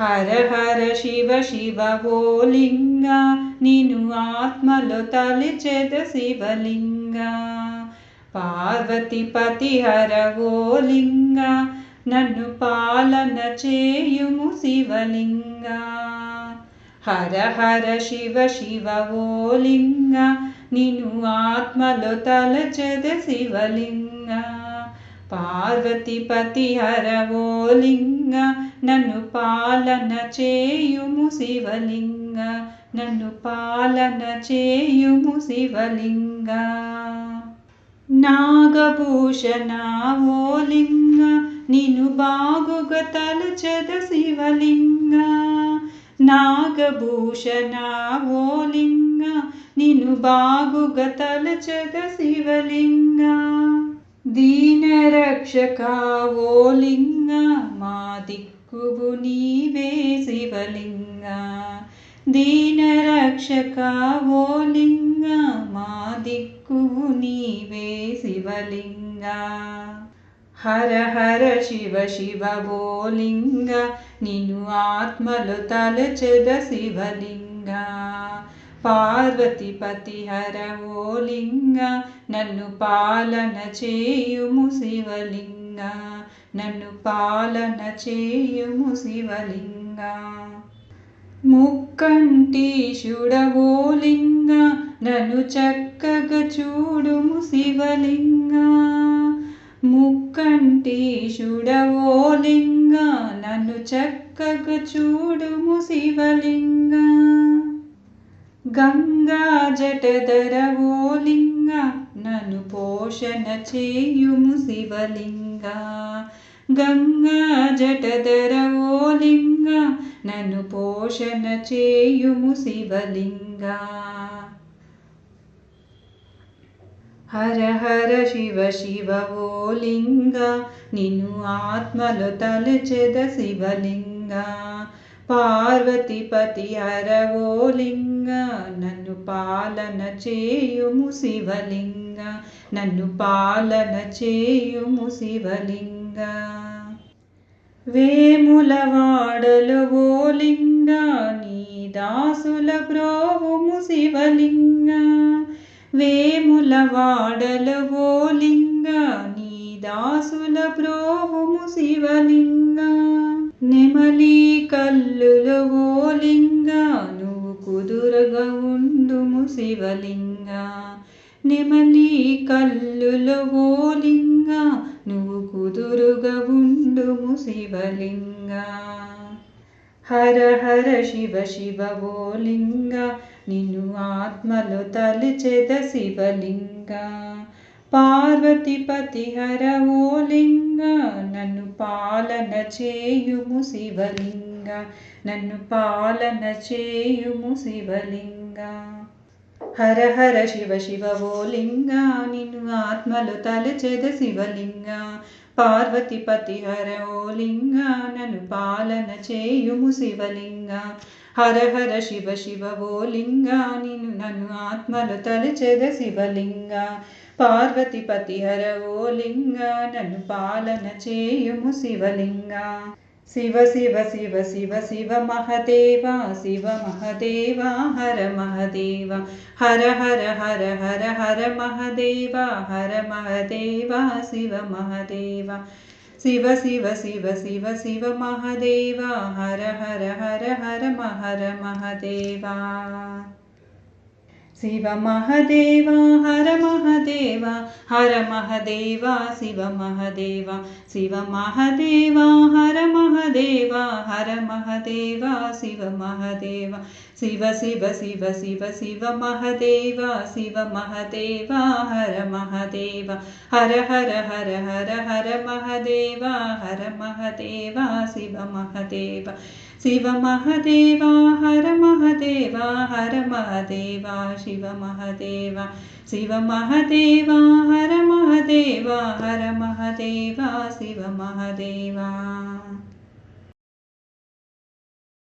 హర హర శివ శివ ఓలింగ నిను ఆత్మలో తలిచెద శివలింగ. పార్వతిపతి హర ఓలింగ నన్ను పాలన చేయుము శివలింగ. హర హర శివ శివ ఓలింగ నిను ఆత్మలో తలచెద శివలింగ. పార్వతి పతి హర ఓ లింగ నన్ను పాలన చేయుము శివలింగ నన్ను పాలన చేయుము శివలింగ నాగభూషణ ఓ లింగ నిన్ను బాగుగా తలచెద శివలింగ నాగభూషణ ఓ లింగ నిన్ను బాగుగా తలచెద శివలింగ దీన ఓ లింగ మా దిక్కువు నీవే శివలింగ దీన ఓ లింగ మా దిక్కువు నీవే శివలింగ హర హర శివ శివ ఓ లింగ నిన్ను ఆత్మలు తలచెద శివలింగ పార్వతిపతి పతి లింగ నన్ను పాలన చేయుము శివలింగ నన్ను పాలన చేయుము శివలింగ ముక్కంటీశుడవో లింగ నన్ను చక్కగా చూడుము శివలింగ ముక్కంటీశుడవో లింగ నన్ను చక్కగా చూడుము శివలింగా గంగా జటధరవో లింగ నన్ను పోషణ చేయుము శివలింగ. గంగా జటధరవో లింగ నన్ను పోషణ చేయుము శివలింగ. హర హర శివ శివ ఓ లింగ నిన్ను ఆత్మలు తలచెద శివలింగ. పార్వతిపతి పతి నన్ను పాలన చేయుము శివలింగ నన్ను పాలన చేయుము శివలింగ. వేముల వాడలు ఓలింగ నీ దాసుల ప్రోవుము శివలింగ. వేముల వాడలు ఓలింగ నీ దాసుల ప్రోవుము శివలింగ నెమలి కల్లులు ఓ లింగ నువ్వు కుదురగా ఉండుము శివలింగ నెమలి కల్లులు ఓ లింగ నువ్వు కుదురుగా ఉండుము శివలింగ. హర హర శివ శివ ఓలింగ లింగ నిన్ను ఆత్మలో తలిచెద శివలింగ. పార్వతిపతి హర ఓ లింగ నన్ను పాలన చేయుము శివలింగ నన్ను పాలన చేయుము శివలింగ హర హర శివ శివ ఓ లింగ నిన్ను ఆత్మలు తలచెద శివలింగ పార్వతిపతి హర ఓ లింగ నన్ను పాలన చేయుము శివలింగ హర హర శివ శివ ఓ లింగ నిన్ను నన్ను ఆత్మలు తలచెద శివలింగ పార్వతి పతి హర ఓ లింగ నన్ను పాలన చేయుము శివలింగ శివ శివ శివ శివ శివ మహదేవ శివ మహదేవ హర మహదేవ హర హర హర హర హర మహదేవ హర మహదేవ శివ మహదేవ శివ శివ శివ శివ శివ మహదేవ హర హర హర హర మహర మహదేవ శివ మహదేవ హర మహదేవ హర మహదేవ శివ మహదేవ శివ మహదేవ హర మహదేవ హర మహదేవ శివ మహదేవ శివ శివ శివ శివ శివ మహదేవ శివ మహదేవ హర మహదేవ హర హర హర హర హర మహదేవ హర మహదేవ శివ మహదేవ శివ మహదేవ హర మహదేవ హర మహదేవ शिव महदेवा शिव महादेवा हर महदेवा हर महदेवा शिव महदेवा